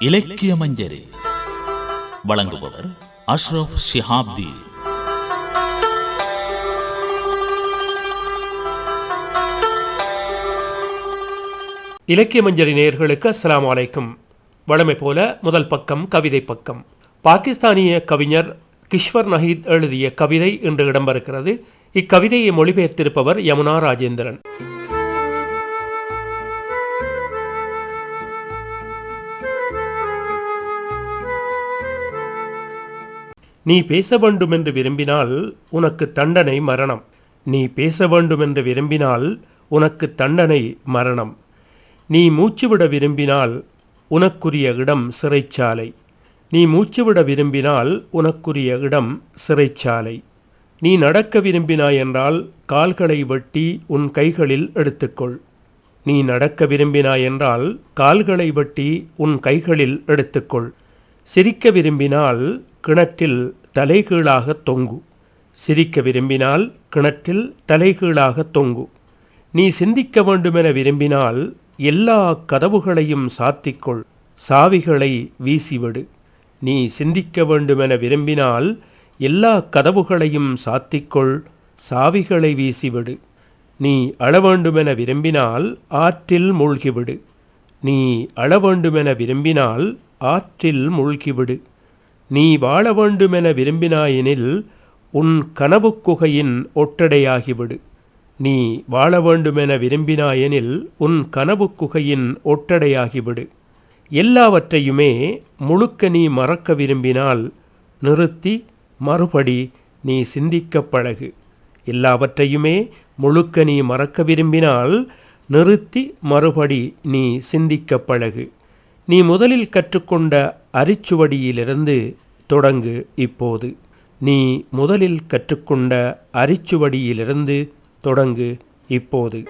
இலக்கிய மஞ்சரி. வழங்குபவர் அஷ்ரப் ஷிஹாப்தி. இலக்கிய மஞ்சரி நேயர்களுக்கு அஸ்லாம் வலைக்கும் வழமை போல முதல் பக்கம் கவிதை பக்கம். பாகிஸ்தானிய கவிஞர் கிஷ்வர் நஹீத் எழுதிய கவிதை இன்று இடம்பெறுகிறது. இக்கவிதையை மொழிபெயர்த்திருப்பவர் யமுனா ராஜேந்திரன். நீ பேச வேண்டும் என்று விரும்பினால் உனக்கு தண்டனை மரணம். நீ பேச வேண்டும் என்று விரும்பினால் உனக்கு தண்டனை மரணம். நீ மூச்சுவிட விரும்பினால் உனக்குரிய இடம் சிறைச்சாலை. நீ மூச்சுவிட விரும்பினால் உனக்குரிய இடம் சிறைச்சாலை. நீ நடக்க விரும்பினாய் என்றால் கால்களை வெட்டி உன் கைகளில் எடுத்துக்கொள். நீ நடக்க விரும்பினாய் என்றால் கால்களை வெட்டி உன் கைகளில் எடுத்துக்கொள். சிரிக்க விரும்பினால் கிணற்றில் தலைகீழாக தொங்கு. சிரிக்க விரும்பினால் கிணற்றில் தலைகீழாக தொங்கு. நீ சிந்திக்க வேண்டுமென விரும்பினால் எல்லா கதவுகளையும் சாத்திக்கொள். சாவிகளை வீசிவிடு. நீ சிந்திக்க வேண்டுமென விரும்பினால் எல்லா கதவுகளையும் சாத்திக்கொள். சாவிகளை வீசிவிடு. நீ அழ வேண்டுமென விரும்பினால் ஆற்றில் மூழ்கிவிடு. நீ அழ வேண்டுமென விரும்பினால் ஆற்றில் மூழ்கிவிடு. நீ வாழ வேண்டுமென விரும்பினாயெனில் உன் கனவு குகையின் ஒட்டடையாகிவிடு. நீ வாழ வேண்டுமென விரும்பினாயெனில் உன் கனவு குகையின் ஒட்டடையாகிவிடு. எல்லாவற்றையுமே முழுக்க நீ மறக்க விரும்பினால் நிறுத்தி மறுபடி நீ சிந்திக்கப் பழகு. எல்லாவற்றையுமே முழுக்க நீ மறக்க விரும்பினால் நிறுத்தி மறுபடி நீ சிந்திக்கப் பழகு. நீ முதலில் கற்றுக்கொண்ட அரிச்சுவடியிலிருந்து தொடங்கு இப்போது. நீ முதலில் கற்றுக்கொண்ட அரிச்சுவடியிலிருந்து தொடங்கு இப்போது.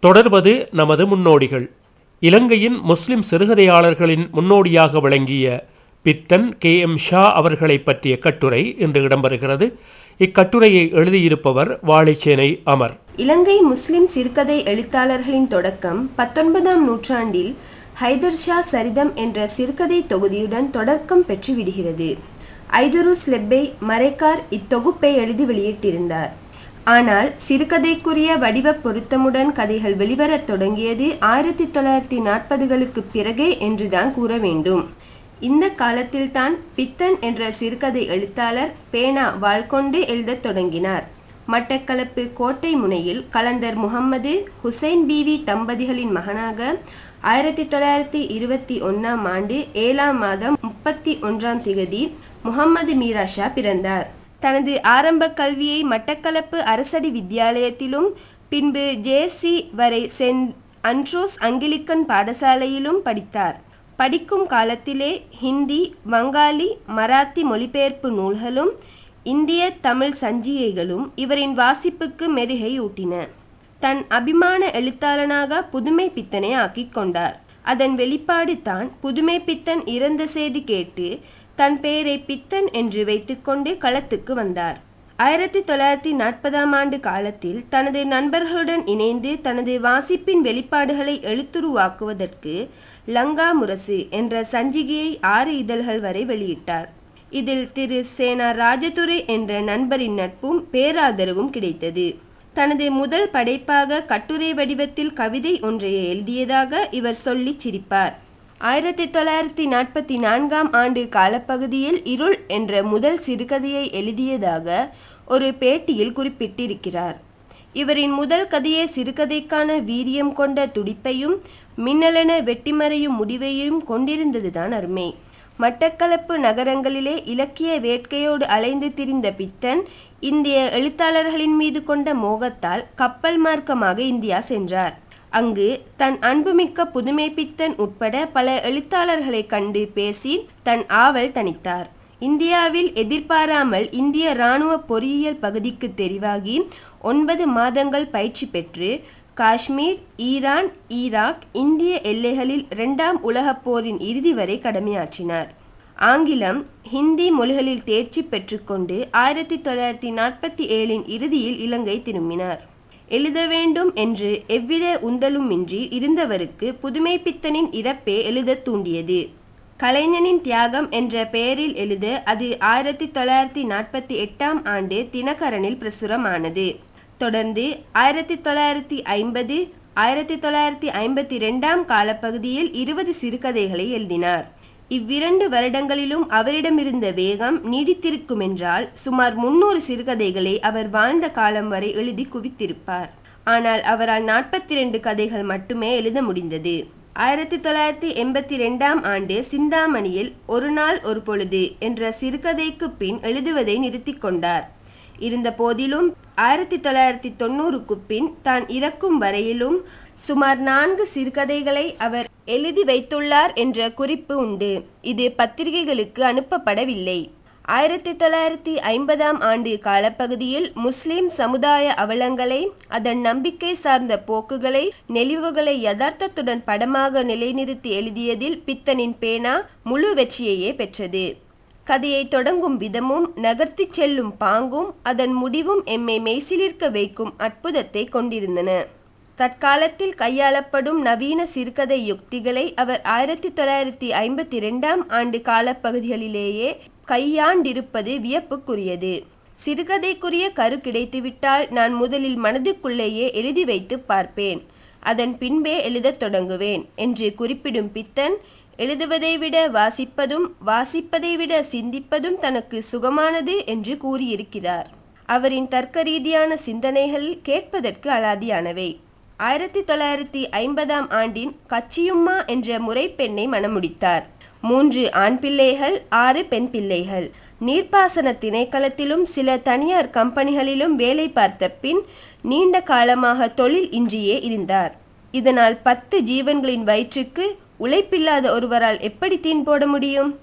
தொடர்வது நமது முன்னோடிகள். இலங்கையின் முஸ்லிம் சிறுகதையாளர்களின் முன்னோடியாக விளங்கிய பித்தன் கே எம் ஷா அவர்களை பற்றிய கட்டுரை இன்று இடம்பெறுகிறது. இக்கட்டுரையை எழுதியிருப்பவர் வாழைச்சேனை அமர். இலங்கை முஸ்லிம் சிறுகதை எழுத்தாளர்களின் தொடக்கம் பத்தொன்பதாம் நூற்றாண்டில் ஹைதர் ஷா சரிதம் என்ற சிறுகதை தொகுதியுடன் தொடக்கம் பெற்று விடுகிறது. ஐதுரு ஸ்லெப்பை மரைக்கார் இத்தொகுப்பை எழுதி வெளியிட்டிருந்தார். ஆனால் சிறுகதைக்குரிய வடிவ பொருத்தமுடன் கதைகள் வெளிவரத் தொடங்கியது ஆயிரத்தி தொள்ளாயிரத்தி நாற்பதுகளுக்கு பிறகே என்றுதான் கூற வேண்டும். இந்த காலத்தில்தான் பித்தன் என்ற சிறுகதை எழுத்தாளர் பேனா வாழ்கொண்டு எழுதத் தொடங்கினார். மட்டக்களப்பு கோட்டை முனையில் கலந்தர் முகம்மது ஹுசைன் பீவி தம்பதிகளின் மகனாக ஆயிரத்தி தொள்ளாயிரத்தி இருபத்தி ஒன்னாம் ஆண்டு ஏழாம் மாதம் முப்பத்தி ஒன்றாம் திகதி முகம்மது மீராஷா பிறந்தார். தனது ஆரம்ப கல்வியை மட்டக்களப்பு அரசடி வித்தியாலயத்திலும் பின்பு ஜேசி வரை சென்ட் அன்ட்ரோஸ் அங்கிலிக்கன் பாடசாலையிலும் படித்தார். படிக்கும் காலத்திலே ஹிந்தி வங்காளி மராத்தி மொழிபெயர்ப்பு நூல்களும் இந்திய தமிழ் சஞ்சிகைகளும் இவரின் வாசிப்புக்கு மெருகை ஊட்டின. தன் அபிமான எழுத்தாளனாக புதுமை பித்தனை ஆக்கிக் கொண்டார். அதன் வெளிப்பாடு தான் புதுமை பித்தன் இறந்த செய்தி கேட்டு தன் பெயரை பித்தன் என்று வைத்துக்கொண்டு களத்துக்கு வந்தார். ஆயிரத்தி தொள்ளாயிரத்தி நாற்பதாம் ஆண்டு காலத்தில் தனது நண்பர்களுடன் இணைந்து தனது வாசிப்பின் வெளிப்பாடுகளை எழுத்துருவாக்குவதற்கு லங்கா முரசு என்ற சஞ்சிகையை ஆறு இதழ்கள் வரை வெளியிட்டார். இதில் திரு. சேனா ராஜதுரை என்ற நண்பரின் நட்பும் பேராதரவும் கிடைத்தது. தனது முதல் படைப்பாக கட்டுரை வடிவத்தில் கவிதை ஒன்றை எழுதியதாக இவர் சொல்லி சிரிப்பார். ஆயிரத்தி தொள்ளாயிரத்தி நாற்பத்தி நான்காம் ஆண்டு காலப்பகுதியில் இருள் என்ற முதல் சிறுகதையை எழுதியதாக ஒரு பேட்டியில் குறிப்பிட்டிருக்கிறார். இவரின் முதல் கதையே சிறுகதைக்கான வீரியம் கொண்ட துடிப்பையும் மின்னலென வெட்டிமறையும் முடிவையும் கொண்டிருந்ததுதான் அருமை. மட்டக்களப்பு நகரங்களிலே இலக்கிய வேட்கையோடு அலைந்து திரிந்த பித்தன் இந்திய எழுத்தாளர்களின் மீது கொண்ட மோகத்தால் கப்பல் மார்க்கமாக இந்தியா சென்றார். அங்கு தன் அன்புமிக்க புதுமை பித்தன் உட்பட பல எழுத்தாளர்களை கண்டு பேசி தன் ஆவல் தணித்தார். இந்தியாவில் எதிர்பாராமல் இந்திய இராணுவ பொறியியல் பகுதிக்கு தெரிவாகி ஒன்பது மாதங்கள் பயிற்சி பெற்று காஷ்மீர் ஈரான் ஈராக் இந்திய எல்லைகளில் இரண்டாம் உலகப் போரின் இறுதி வரை கடமையாற்றினார். ஆங்கிலம் ஹிந்தி மொழிகளில் தேர்ச்சி பெற்றுக்கொண்டு ஆயிரத்தி தொள்ளாயிரத்தி நாற்பத்தி ஏழின் இறுதியில் இலங்கை திரும்பினார். எழுத வேண்டும் என்று எவ்வித உந்தலுமின்றி இருந்தவருக்கு புதுமைப்பித்தனின் இறப்பே எழுதத் தூண்டியது. கலைஞனின் தியாகம் என்ற பெயரில் எழுத அது ஆயிரத்தி தொள்ளாயிரத்தி நாற்பத்தி எட்டாம் ஆண்டு தினகரனில் பிரசுரமானது. தொடர்ந்து ஆயிரத்தி தொள்ளாயிரத்தி ஐம்பது ஆயிரத்தி தொள்ளாயிரத்தி ஐம்பத்தி ரெண்டாம் காலப்பகுதியில் இருபது சிறுகதைகளை எழுதினார். இவ்விரண்டு வருடங்களிலும் அவரிடமிருந்த வேகம் நீடித்திருக்குமென்றால் சுமார் முன்னூறு சிறுகதைகளை அவர் வாழ்ந்த காலம் வரை எழுதி குவித்திருப்பார். ஆனால் அவரால் நாற்பத்தி ரெண்டு கதைகள் மட்டுமே எழுத முடிந்தது. ஆயிரத்தி தொள்ளாயிரத்தி எண்பத்தி ரெண்டாம் ஆண்டு சிந்தாமணியில் ஒரு நாள் ஒரு பொழுது என்ற சிறுகதைக்கு பின் எழுதுவதை நிறுத்திக் கொண்டார். இருந்த போதிலும் ஆயிரத்தி தொள்ளாயிரத்தி தொண்ணூறுக்கு பின் தான் இறக்கும் வரையிலும் சுமார் நான்கு சிறுகதைகளை அவர் எழுதி வைத்துள்ளார் என்ற குறிப்பு உண்டு. இது பத்திரிகைகளுக்கு அனுப்பப்படவில்லை. ஆயிரத்தி தொள்ளாயிரத்தி ஐம்பதாம் ஆண்டு காலப்பகுதியில் முஸ்லிம் சமுதாய அவலங்களை அதன் நம்பிக்கை சார்ந்த போக்குகளை நெளிவுகளை யதார்த்தத்துடன் படமாக நிலைநிறுத்தி எழுதியதில் பித்தனின் பேனா முழு வெற்றியையே பெற்றது. கதையை தொடங்கும் விதமும் நகர்த்திச் செல்லும் பாங்கும் அதன் முடிவும் எம்மை மெய்சிலிர்க்க வைக்கும் அற்புதத்தை கொண்டிருந்தன. தற்காலத்தில் கையாளப்படும் நவீன சிறுகதை யுக்திகளை அவர் ஆயிரத்தி தொள்ளாயிரத்தி ஐம்பத்தி ரெண்டாம் ஆண்டு காலப்பகுதிகளிலேயே கையாண்டிருப்பது வியப்புக்குரியது. சிறுகதைக்குரிய கரு கிடைத்துவிட்டால் நான் முதலில் மனதுக்குள்ளேயே எழுதி வைத்து பார்ப்பேன். அதன் பின்பே எழுதத் தொடங்குவேன் என்று குறிப்பிடும் பித்தன் எழுதுவதை விட வாசிப்பதும் வாசிப்பதை விட சிந்திப்பதும் தனக்கு சுகமானது என்று கூறியிருக்கிறார். அவரின் தர்க்க ரீதியான சிந்தனைகள் கேட்பதற்கு அலாதியானவை. ஆயிரத்தி தொள்ளாயிரத்தி ஐம்பதாம் ஆண்டின் கச்சியும்மா என்ற முறைப்பெண்ணை மணமுடித்தார். மூன்று ஆண் பிள்ளைகள் ஆறு பெண் பிள்ளைகள். நீர்ப்பாசன திணைக்களத்திலும் சில தனியார் கம்பெனிகளிலும் வேலை பார்த்த பின் நீண்ட காலமாக தொழில் இன்றியே இருந்தார். இதனால் பத்து ஜீவன்களின் வயிற்றுக்கு உழைப்பில்லாத ஒருவரால் எப்படி தீன் போட முடியும்?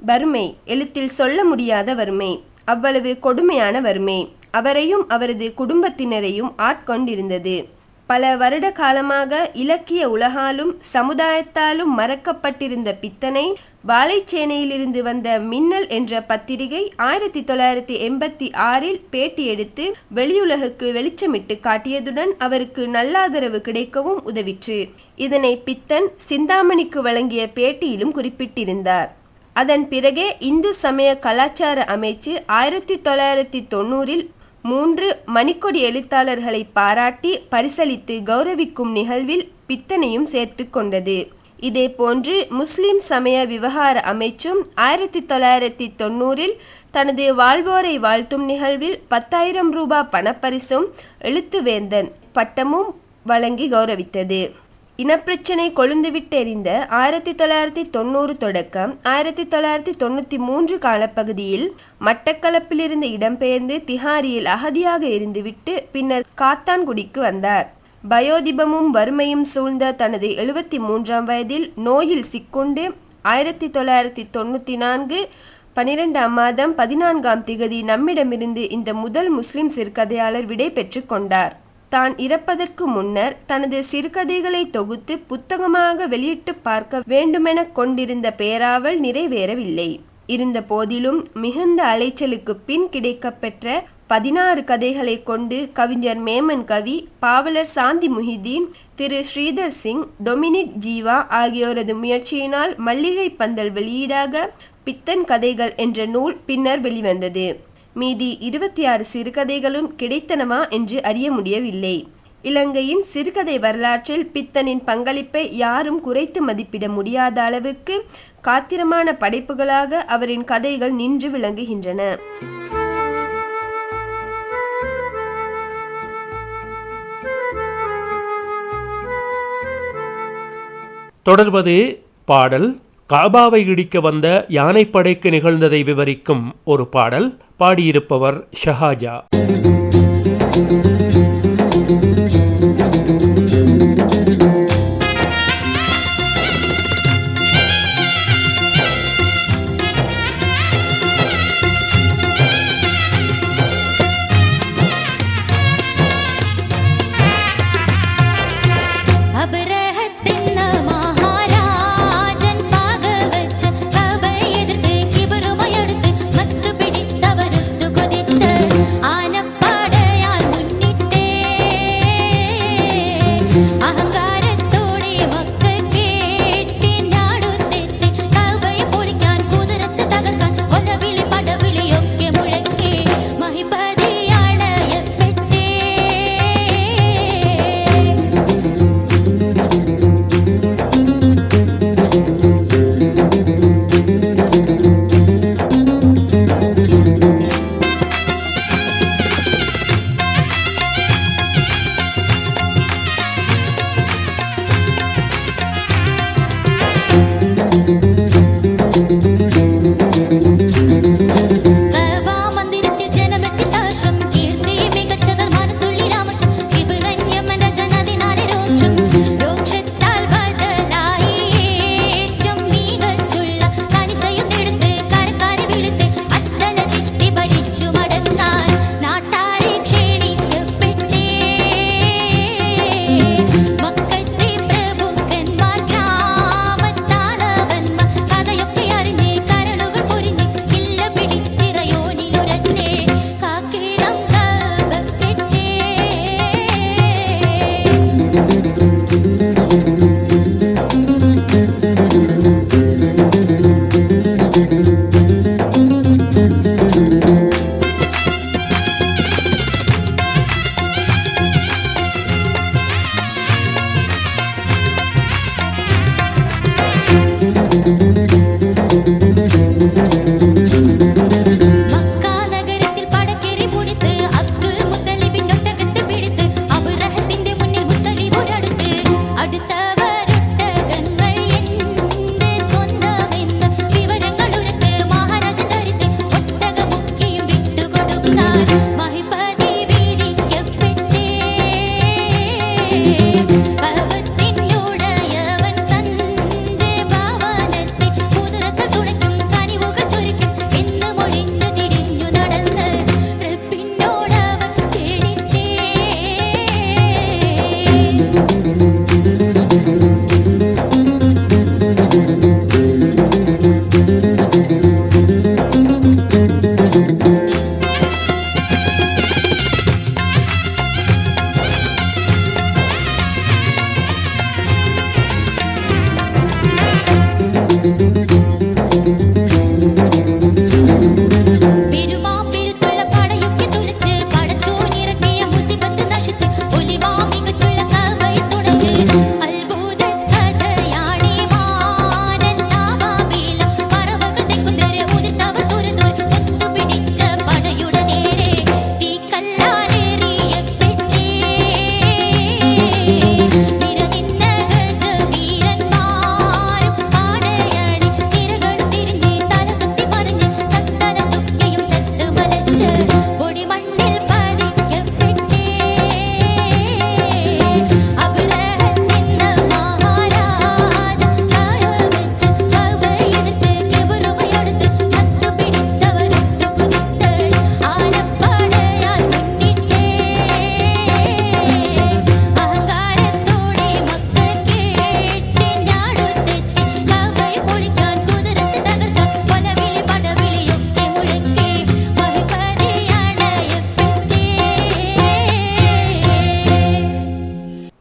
வறுமை எழுத்தில் சொல்ல முடியாத வறுமை அவ்வளவு கொடுமையான வறுமை அவரையும் அவரது குடும்பத்தினரையும் ஆட்கொண்டிருந்தது. பல வருட காலமாக இலக்கிய உலகாலும் சமுதாயத்தாலும் மறக்கப்பட்டிருந்த பித்தனை வாழைச்சேனையிலிருந்து வந்த மின்னல் என்ற பத்திரிகை ஆயிரத்தி தொள்ளாயிரத்தி எண்பத்தி ஆறில் பேட்டி எடுத்து வெளியுலகுக்கு வெளிச்சமிட்டு காட்டியதுடன் அவருக்கு நல்லாதரவு கிடைக்கவும் உதவிற்று. இதனை பித்தன் சிந்தாமணிக்கு வழங்கிய பேட்டியிலும் குறிப்பிட்டிருந்தார். அதன் பிறகே இந்து சமய கலாச்சார அமைச்சு ஆயிரத்தி தொள்ளாயிரத்தி தொண்ணூறில் மூன்று மணிக்கொடி எழுத்தாளர்களை பாராட்டி பரிசளித்து கௌரவிக்கும் நிகழ்வில் பித்தனையும் சேர்த்து கொண்டது. இதேபோன்று முஸ்லிம் சமய விவகார அமைச்சும் ஆயிரத்தி தொள்ளாயிரத்தி தொண்ணூறில் தனது வாழ்வோரை வாழ்த்தும் நிகழ்வில் பத்தாயிரம் ரூபாய் பணப்பரிசும் எழுத்துவேந்தன் பட்டமும் வழங்கி கௌரவித்தது. இனப்பிரச்சினை கொழுந்துவிட்டெறிந்த ஆயிரத்தி தொள்ளாயிரத்தி தொண்ணூறு தொடக்கம் ஆயிரத்தி தொள்ளாயிரத்தி தொண்ணூற்றி மூன்று காலப்பகுதியில் மட்டக்களப்பிலிருந்து இடம்பெயர்ந்து திஹாரியில் அகதியாக இருந்துவிட்டு பின்னர் காத்தான்குடிக்கு வந்தார். பயோதிபமும் வறுமையும் சூழ்ந்த தனது எழுபத்தி மூன்றாம் வயதில் நோயில் சிக்கொண்டு ஆயிரத்தி தொள்ளாயிரத்தி தொண்ணூற்றி நான்கு பனிரெண்டாம் மாதம் பதினான்காம் திகதி நம்மிடமிருந்து இந்த முதல் முஸ்லிம் சிறுகதையாளர் விடை பெற்று கொண்டார். தான் இறப்பதற்கு முன்னர் தனது சிறுகதைகளை தொகுத்து புத்தகமாக வெளியிட்டு பார்க்க வேண்டுமென கொண்டிருந்த பேராவல் நிறைவேறவில்லை. இருந்த போதிலும் மிகுந்த அலைச்சலுக்கு பின் கிடைக்கப்பெற்ற பதினாறு கதைகளை கொண்டு கவிஞர் மேமன் கவி பாவலர் சாந்தி முஹிதீன் திரு ஸ்ரீதர் சிங் டொமினிக் ஜீவா ஆகியோரது முயற்சியினால் மல்லிகை பந்தல் வெளியீடாக பித்தன் கதைகள் என்ற நூல் பின்னர் வெளிவந்தது. மீதி இருபத்தி ஆறு சிறுகதைகளும் கிடைத்தனவா என்று அறிய முடியவில்லை. இலங்கையின் சிறுகதை வரலாற்றில் பித்தனின் பங்களிப்பை யாரும் குறைத்து மதிப்பிட முடியாத அளவுக்கு காத்திரமான படைப்புகளாக அவரின் கதைகள் நின்று விளங்குகின்றன. தொடர்வது பாடல் காபாவை இடிக்க வந்த யானைப்படைக்கு நிகழ்ந்ததை விவரிக்கும் ஒரு பாடல். பாடியிருப்பவர் ஷஹாஜா. Música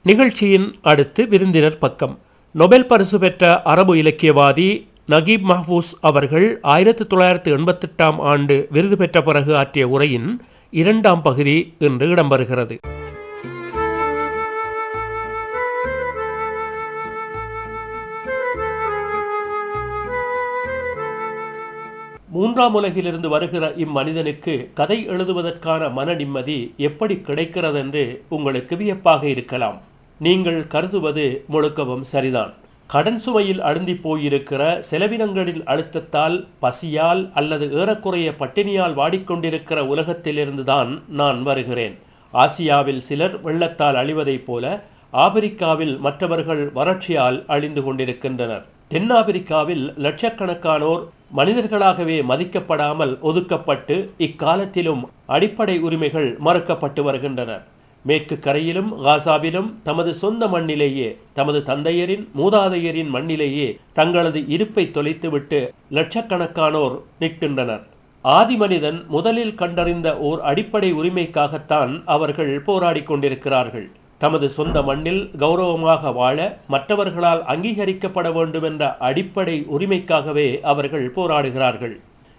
நிகழ்ச்சியின் அடுத்து விருந்தினர் பக்கம். நொபெல் பரிசு பெற்ற அரபு இலக்கியவாதி நகீப் மஹ்பூஸ் அவர்கள் ஆயிரத்தி தொள்ளாயிரத்தி எண்பத்தெட்டாம் ஆண்டு விருது பெற்ற பிறகு ஆற்றிய உரையின் இரண்டாம் பகுதி இன்று இடம்பெறுகிறது. மூன்றாம் உலகிலிருந்து வருகிற இம்மனிதனுக்கு கதை எழுதுவதற்கான மன நிம்மதி எப்படி கிடைக்கிறது என்று உங்களுக்கு வியப்பாக இருக்கலாம். நீங்கள் கருதுவது முழுக்கவும் சரிதான். கடன் சுமையில் அழுந்தி போயிருக்கிற செலவினங்களின் அழுத்தத்தால் பசியால் அல்லது ஏறக்குறைய பட்டினியால் வாடிக்கொண்டிருக்கிற உலகத்திலிருந்துதான் நான் வருகிறேன். ஆசியாவில் சிலர் வெள்ளத்தால் அழிவதைப் போல ஆப்பிரிக்காவில் மற்றவர்கள் வறட்சியால் அழிந்து கொண்டிருக்கின்றனர். தென்னாப்பிரிக்காவில் லட்சக்கணக்கானோர் மனிதர்களாகவே மதிக்கப்படாமல் ஒதுக்கப்பட்டு இக்காலத்திலும் அடிப்படை உரிமைகள் மறுக்கப்பட்டு வருகின்றனர் மேற்கு கரையிலும் காசாவிலும் தமது சொந்த மண்ணிலேயே தமது தந்தையரின் மூதாதையரின் மண்ணிலேயே தங்களது இருப்பை தொலைத்துவிட்டு லட்சக்கணக்கானோர் நிற்கின்றனர். ஆதிமனிதன் முதலில் கண்டறிந்த ஓர் அடிப்படை உரிமைக்காகத்தான் அவர்கள் போராடி கொண்டிருக்கிறார்கள். தமது சொந்த மண்ணில் கௌரவமாக வாழ மற்றவர்களால் அங்கீகரிக்கப்பட வேண்டும் என்ற அடிப்படை உரிமைக்காகவே அவர்கள் போராடுகிறார்கள்.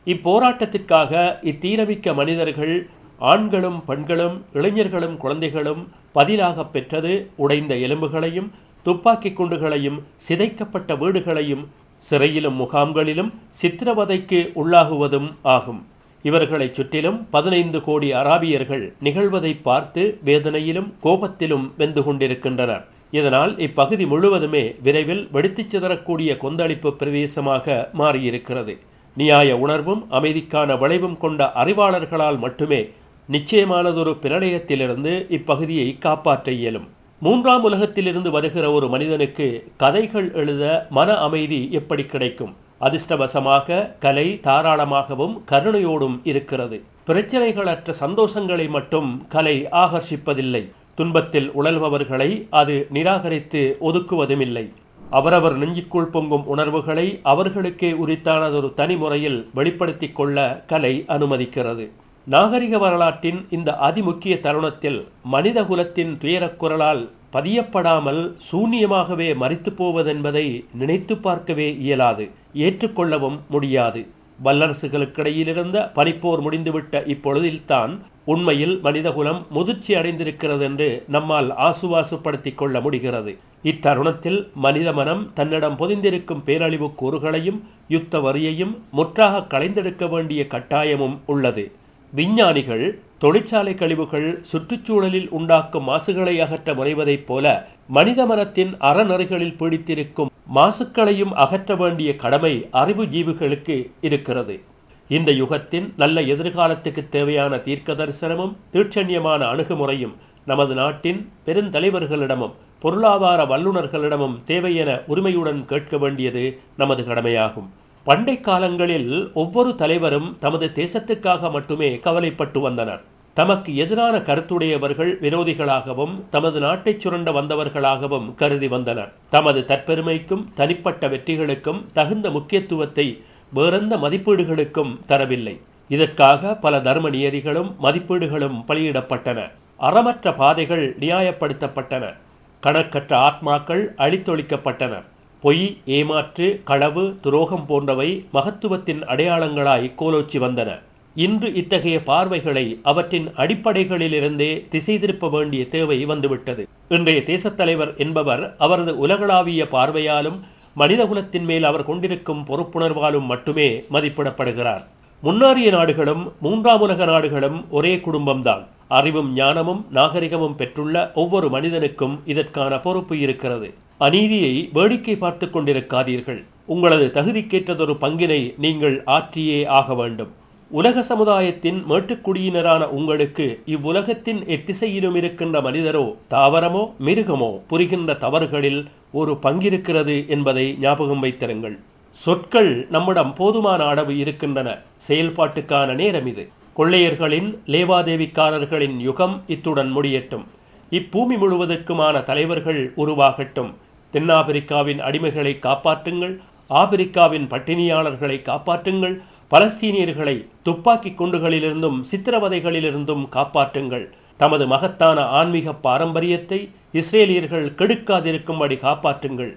இப்போராட்டத்திற்காக இத்தீரமிக்க மனிதர்கள் ஆண்களும் பெண்களும் இளைஞர்களும் குழந்தைகளும் பதிலாக பெற்றது உடைந்த எலும்புகளையும் துப்பாக்கி குண்டுகளையும் சிதைக்கப்பட்ட வீடுகளையும் சிறையிலும் முகாம்களிலும் சித்திரவதைக்கு உள்ளாகுவதும் ஆகும். இவர்களைச் சுற்றிலும் பதினைந்து கோடி அராபியர்கள் நிகழ்வதை பார்த்து வேதனையிலும் கோபத்திலும் வெந்து கொண்டிருக்கின்றனர். இதனால் இப்பகுதி முழுவதுமே விரைவில் வெடித்துச் சிதறக்கூடிய கொந்தளிப்பு பிரதேசமாக மாறியிருக்கிறது. நியாய உணர்வும் அமைதிக்கான விளைவும் கொண்ட அறிவாளர்களால் மட்டுமே நிச்சயமானதொரு பிரளயத்திலிருந்து இப்பகுதியை காப்பாற்ற இயலும். மூன்றாம் உலகத்திலிருந்து வருகிற ஒரு மனிதனுக்கு கதைகள் எழுத மன அமைதி எப்படி கிடைக்கும்? அதிர்ஷ்டவசமாக கலை தாராளமாகவும் கருணையோடும் இருக்கிறது. பிரச்சனைகளற்ற சந்தோஷங்களை மட்டும் கலை ஆகர்ஷிப்பதில்லை. துன்பத்தில் உழல்பவர்களை அது நிராகரித்து ஒதுக்குவதுமில்லை. அவரவர் நெஞ்சுக்குள் பொங்கும் உணர்வுகளை அவர்களுக்கே உரித்தானதொரு தனி முறையில் வெளிப்படுத்திக் கொள்ள கலை அனுமதிக்கிறது. நாகரிக வரலாற்றின் இந்த அதிமுக்கிய தருணத்தில் மனித குலத்தின் துயரக்குரலால் பதியப்படாமல் சூன்யமாகவே மறித்து போவதென்பதை நினைத்து பார்க்கவே இயலாது ஏற்றுக்கொள்ளவும் முடியாது. வல்லரசுகளுக்கிடையிலிருந்த பனிப்போர் முடிந்துவிட்ட இப்பொழுதில்தான் உண்மையில் மனிதகுலம் முதிர்ச்சி அடைந்திருக்கிறது என்று நம்மால் ஆசுவாசுப்படுத்திக் கொள்ள முடிகிறது. இத்தருணத்தில் மனித மனம் தன்னிடம் பொதிந்திருக்கும் பேரழிவு கூறுகளையும் யுத்த வரியையும் முற்றாக களைந்தெடுக்க வேண்டிய கட்டாயமும் உள்ளது. விஞ்ஞானிகள் தொழிற்சாலை கழிவுகள் சுற்றுச்சூழலில் உண்டாக்கும் மாசுகளை அகற்ற முனைவதைப் போல மனித மனத்தின் அறநெறிகளில் பீடித்திருக்கும் மாசுக்களையும் அகற்ற வேண்டிய கடமை அறிவு ஜீவிகளுக்கு இருக்கிறது. இந்த யுகத்தின் நல்ல எதிர்காலத்துக்கு தேவையான தீர்க்க தரிசனமும் தீட்சண்யமான அணுகுமுறையும் நமது நாட்டின் பெருந்தலைவர்களிடமும் பொருளாதார வல்லுநர்களிடமும் தேவை என உரிமையுடன் கேட்க வேண்டியது நமது கடமையாகும். பண்டை காலங்களில் ஒவ்வொரு தலைவரும் தமது தேசத்துக்காக மட்டுமே கவலைப்பட்டு வந்தனர். தமக்கு எதிரான கருத்துடையவர்கள் விரோதிகளாகவும் தமது நாட்டை சுரண்ட வந்தவர்களாகவும் கருதி வந்தனர். தமது தற்பெருமைக்கும் தனிப்பட்ட வெற்றிகளுக்கும் தகுந்த முக்கியத்துவத்தை வேறெந்த மதிப்பீடுகளுக்கும் தரவில்லை. இதற்காக பல தர்ம நியதிகளும் மதிப்பீடுகளும் பலியிடப்பட்டன. அறமற்ற பாதைகள் நியாயப்படுத்தப்பட்டன. கணக்கற்ற ஆத்மாக்கள் அழித்தொழிக்கப்பட்டனர். பொய் ஏமாற்று களவு துரோகம் போன்றவை மகத்துவத்தின் அடையாளங்களாய் கோலோச்சி வந்தன. இன்று இத்தகைய பார்வைகளை அவற்றின் அடிப்படைகளிலிருந்தே திசை திருப்ப வேண்டிய தேவை வந்துவிட்டது. இன்றைய தேசத்தலைவர் என்பவர் அவரது உலகளாவிய பார்வையாலும் மனிதகுலத்தின் மேல் அவர் கொண்டிருக்கும் பொறுப்புணர்வாலும் மட்டுமே மதிப்பிடப்படுகிறார். முன்னாரிய நாடுகளும் மூன்றாம் உலக நாடுகளும் ஒரே குடும்பம்தான். அறிவும் ஞானமும் நாகரிகமும் பெற்றுள்ள ஒவ்வொரு மனிதனுக்கும் இதற்கான பொறுப்பு இருக்கிறது. அநீதியை வேடிக்கை பார்த்து கொண்டிருக்காதீர்கள். உங்களது தகுதிக்கேற்றதொரு பங்கினை நீங்கள் ஆற்றியே ஆக வேண்டும். உலக சமுதாயத்தின் மேட்டுக்குடியினரான உங்களுக்கு இவ்வுலகத்தின் எத்திசையிலும் இருக்கின்ற மனிதரோ தாவரமோ மிருகமோ புரிகின்ற தவறுகளில் ஒரு பங்கிருக்கிறது என்பதை ஞாபகம் வைத்திருங்கள். சொற்கள் நம்மிடம் போதுமான அளவு இருக்கின்றன. செயல்பாட்டுக்கான நேரம் இது. கொள்ளையர்களின் லேவாதேவிக்காரர்களின் யுகம் இத்துடன் முடியட்டும். இப்பூமி முழுவதற்குமான தலைவர்கள் உருவாகட்டும். தென்னாப்பிரிக்காவின் அடிமைகளை காப்பாற்றுங்கள் ஆப்பிரிக்காவின் பட்டினியாளர்களை காப்பாற்றுங்கள் பலஸ்தீனியர்களை துப்பாக்கி குண்டுகளிலிருந்தும் சித்திரவதைகளிலிருந்தும் காப்பாற்றுங்கள். தமது மகத்தான ஆன்மீக பாரம்பரியத்தை இஸ்ரேலியர்கள் கெடுக்காதிருக்கும்படி காப்பாற்றுங்கள்.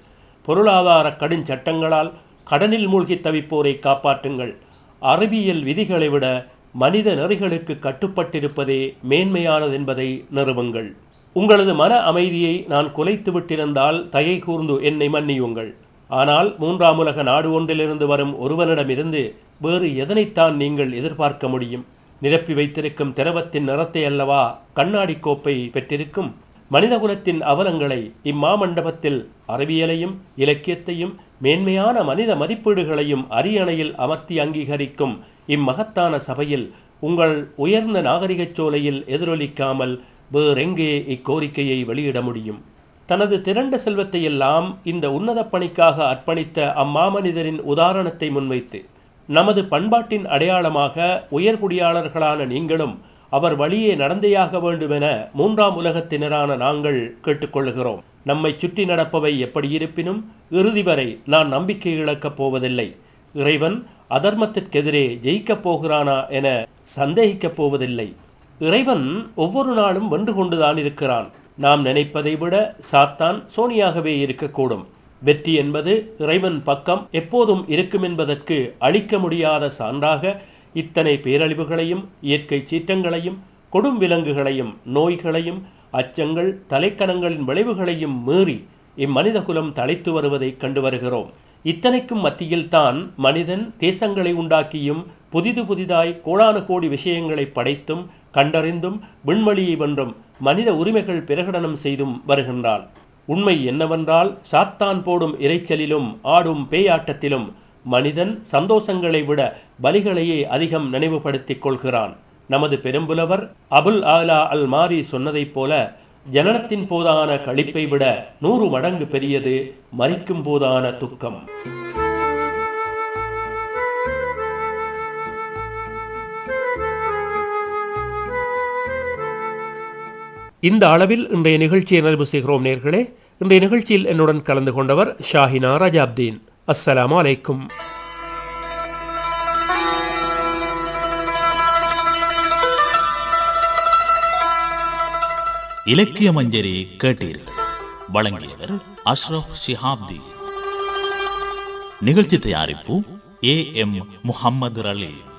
பொருளாதார கடுஞ்சட்டங்களால் கடனில் மூழ்கி தவிப்போரை காப்பாற்றுங்கள். அறிவியல் விதிகளை விட மனித நெறிகளுக்கு கட்டுப்பட்டிருப்பதே மேன்மையானது என்பதை நிறுவுங்கள். உங்களது மன அமைதியை நான் குலைத்து விட்டிருந்தால் தயை கூர்ந்து என்னை மன்னியுங்கள். ஆனால் மூன்றாம் உலக நாடு ஒன்றிலிருந்து வரும் ஒருவனிடமிருந்து வேறு எதனைத்தான் நீங்கள் எதிர்பார்க்க முடியும்? நிரப்பி வைத்திருக்கும் திரவத்தின் நிறத்தை அல்லவா? கண்ணாடி கோப்பை பெற்றிருக்கும் மனிதகுலத்தின் அவலங்களை இம்மாமண்டபத்தில் அறிவியலையும் இலக்கியத்தையும் மேன்மையான மனித மதிப்பீடுகளையும் அரியணையில் அமர்த்தி அங்கீகரிக்கும் இம்மகத்தான சபையில் உங்கள் உயர்ந்த நாகரிகச் சோலையில் எதிரொலிக்காமல் வேறெங்கே இக்கோரிக்கையை வெளியிட முடியும்? தனது திரண்ட செல்வத்தை எல்லாம் இந்த உன்னத பணிக்காக அர்ப்பணித்த அம்மாமனிதரின் உதாரணத்தை முன்வைத்து நமது பண்பாட்டின் அடையாளமாக உயர்குடியாளர்களான நீங்களும் அவர் வழியே நடந்தேயாக வேண்டுமென மூன்றாம் உலகத்தினரான நாங்கள் கேட்டுக்கொள்கிறோம் நம்மை சுற்றி நடப்பவை எப்படி இருப்பினும் இறுதி வரை நான் நம்பிக்கை இழக்கப் போவதில்லை. இறைவன் அதர்மத்திற்கெதிரே ஜெயிக்கப் போகிறானா என சந்தேகிக்கப் போவதில்லை. இறைவன் ஒவ்வொரு நாளும் வென்று கொண்டுதான் இருக்கிறான். நாம் நினைப்பதை விட சாத்தான் சோனியாகவே இருக்கக்கூடும். வெற்றி என்பது இறைவன் பக்கம் எப்போதும் இருக்கும் என்பதற்கு அளிக்க முடியாத சான்றாக இத்தனை பேரழிவுகளையும் இயற்கை சீற்றங்களையும் கொடும் விலங்குகளையும் நோய்களையும் அச்சங்கள் தலைக்கணங்களின் விளைவுகளையும் மீறி இம்மனித குலம் தழைத்து வருவதை கண்டு வருகிறோம். இத்தனைக்கும் மத்தியில்தான் மனிதன் தேசங்களை உண்டாக்கியும் புதிது புதிதாய் கோடானு கோடி விஷயங்களை படைத்தும் கண்டறிந்தும் விண்வெளியை வென்றும் மனித உரிமைகள் பிரகடனம் செய்தும் வருகின்றான் உண்மை என்னவென்றால் சாத்தான் போடும் இரைச்சலிலும் ஆடும் பேயாட்டத்திலும் மனிதன் சந்தோஷங்களை விட பலிகளையே அதிகம் நினைவுபடுத்திக் கொள்கிறான். நமது பெரும்புலவர் அபுல் ஆலா அல் மாரி சொன்னதைப் போல ஜனனத்தின் போதான களிப்பை விட நூறு மடங்கு பெரியது மறிக்கும் போதான துக்கம். இந்த அளவில் இன்றைய நிகழ்ச்சியை நிறைவு செய்கிறோம் நேர்களே. இன்றைய நிகழ்ச்சியில் என்னுடன் கலந்து கொண்டவர் ஷாஹினா ரஜாப்தீன். அஸ்ஸலாம் அலைக்கும். இலக்கிய மஞ்சரி கேட்டீர்கள். வழங்கியவர் அஷ்ரப் ஷிஹாப்தி நிகழ்ச்சி தயாரிப்பு ஏ எம் முஹம்மது ரலீல்